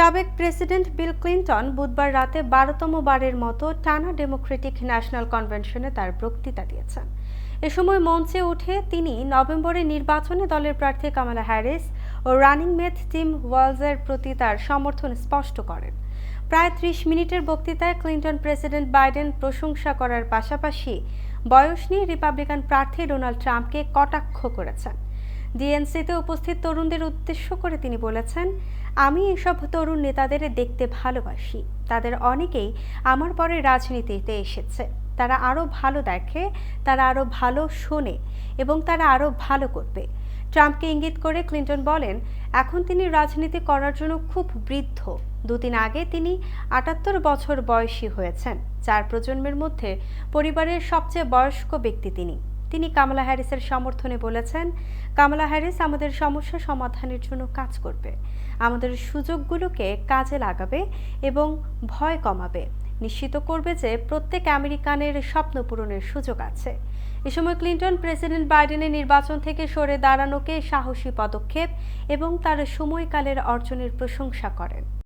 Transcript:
সাবেক president Bill Clinton বুধবার রাতে বারোতম বারের মতো টানা ডেমোক্রেটিক ন্যাশনাল কনভেনশনে তার বক্তৃতা দিয়েছেন। এ সময় মঞ্চে উঠে তিনি নভেম্বরে নির্বাচনে দলের প্রার্থী কামালা হ্যারিস ও রানিং মেট টিম ওয়ালজের প্রতি তার সমর্থন স্পষ্ট করেন। প্রায় ত্রিশ মিনিটের বক্তৃতায় ক্লিন্টন প্রেসিডেন্ট বাইডেন প্রশংসা করার পাশাপাশি বয়স নিয়ে রিপাবলিকান প্রার্থী ডোনাল্ড ট্রাম্পকে কটাক্ষ করেছেন। ডিএনসিতে উপস্থিত তরুণদের উদ্দেশ্য করে তিনি বলেছেন, আমি এসব তরুণ নেতাদের দেখতে ভালোবাসি। তাদের অনেকেই আমার পরে রাজনীতিতে এসেছে। তারা আরও ভালো দেখে, তারা আরও ভালো শোনে এবং তারা আরও ভালো করবে। ট্রাম্পকে ইঙ্গিত করে ক্লিন্টন বলেন, এখন তিনি রাজনীতি করার জন্য খুব বৃদ্ধ। দুদিন আগে তিনি আটাত্তর বছর বয়সী হয়েছেন চার প্রজন্মের মধ্যে পরিবারের সবচেয়ে বয়স্ক ব্যক্তি তিনি। তিনি কামলা হ্যারিসের সমর্থনে বলেছেন, কামলা হ্যারিস আমাদের সমস্যা সমাধানের জন্য কাজ করবে। আমাদের সুযোগগুলোকে কাজে লাগাবে এবং ভয় কমাবে। নিশ্চিত করবে যে প্রত্যেক আমেরিকানের স্বপ্ন পূরণের সুযোগ আছে। এ সময় ক্লিন্টন প্রেসিডেন্ট বাইডেনের নির্বাচন থেকে সরে দাঁড়ানোকে সাহসী পদক্ষেপ এবং তার সময়কালের অর্জনের প্রশংসা করেন।